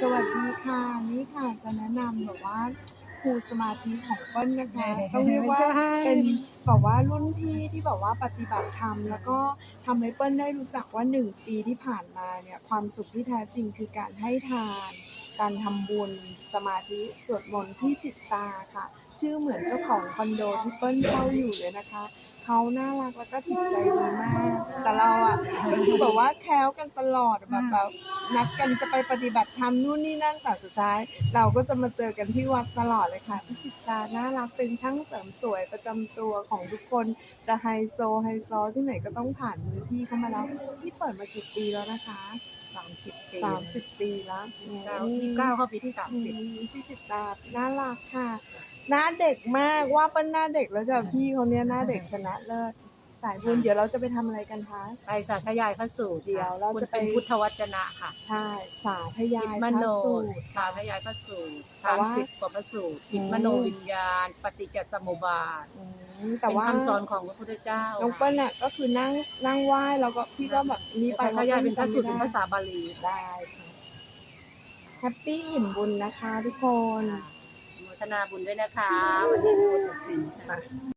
สวัสดีค่ะนี่ค่ะจะแนะนำแบบว่าครูสมาธิของเปิ้ลนะคะ ต้องเรียกว่าไม่ใช่เป็นแบบว่ารุ่นพี่ที่แบบว่าปฏิบัติธรรมแล้วก็ทำให้เปิ้ลได้รู้จักว่าหนึ่งปีที่ผ่านมาเนี่ยความสุขที่แท้จริงคือการให้ทาน การทำบุญสมาธิสวดมนต์ที่จิตตาค่ะ ชื่อเหมือนเจ้าของคอนโดที่เปิ้ลเช่าอยู่เลยนะคะ เขาน่ารักแล้วก็จิตใจดีมากแต่เราอะ ก็คือแบบว่าแคล้วกันตลอดแบบแบบนัดกันจะไปปฏิบัติธรรมนู่นนี่นั่นแต่สุดท้าย เราก็จะมาเจอกันที่วัดตลอดเลยค่ะพี่จิตตาน่ารักเป็นช่างเสริมสวยประจำตัวของทุกคนจะไฮโซไฮซอที่ไหนก็ต้องผ่านมือพี่เข้ามาแล้วพี่เปิดมากี่ปีแล้วนะคะสามสิบปีสามสิบปีแล้วเก้ายี่สิบเก้าเข้าปีที่สามอืสิบมพี่จิตตาน่ารักค่ะหน้าเด็กมากว่าเป็นหน้าเด็กแล้วจ้ะพี่คนเนี้ยหน้าเด็กชนะเลิศ สายบุญเดี๋ยวเราจะไปทำอะไรกันคะ ไปสาธยายพระสูตรเดี๋ยวเราจะไป คุณเป็นพุทธวจนะค่ะใช่ สาธยาจิตยมพโนระสูตร สาธยายพระสูตรแต่สามว่าสิบกว่าพระสูตรจิตอืมมโนวิญญาณ ปฏิจจสมุปบาทอืมแต่เป็นว่าคำสอนของพระพุทธเจ้าน้องเปิ้ลน่ะก็คือนั่งนั่งไหว้แล้วก็พี่ก็แบบนี่ไปสาธยายเป็นพระสูตรจำเป็นไม่ภาษาบาลีได้ค่ะแฮปปี้อิ่มบุญนะคะทุกคน อนุโมทนาบุญด้วยนะคะวันนี้ดูสุดสีมา